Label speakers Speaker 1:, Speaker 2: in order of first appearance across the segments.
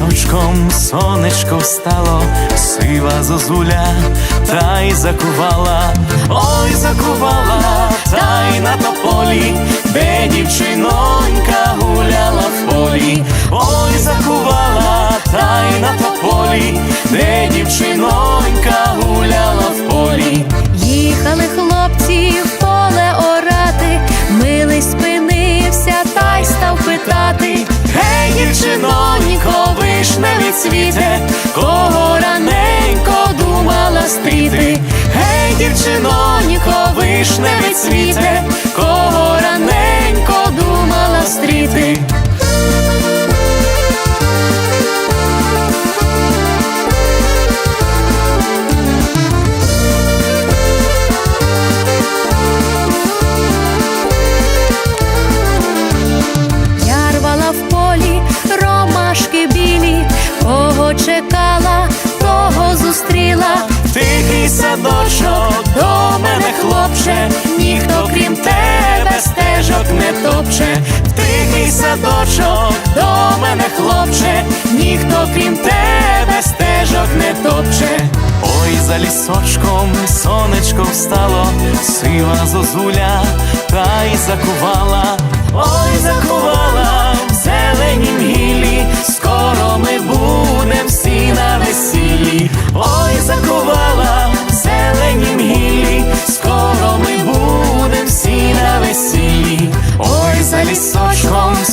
Speaker 1: лісочком сонечко встало, сива зозуля, та й закувала, ой, закувала, та й на тополі, цвіте, кого раненько думала стріти. Гей, дівчинонько, не цвіте, кого
Speaker 2: чекала, того зустріла.
Speaker 1: Тихий садочок, до мене, хлопче, ніхто крім тебе стежок не топче. Тихий садочок, до мене, хлопче, ніхто крім тебе стежок не топче. Ой, за лісочком сонечко встало, сива зозуля, та й закувала,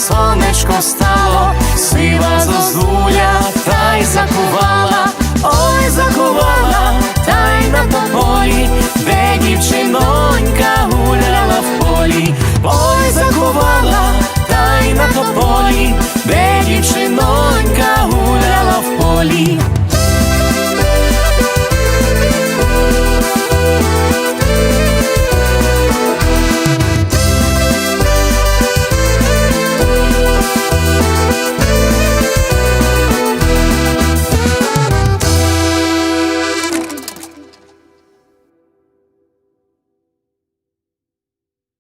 Speaker 1: сонечко стало сива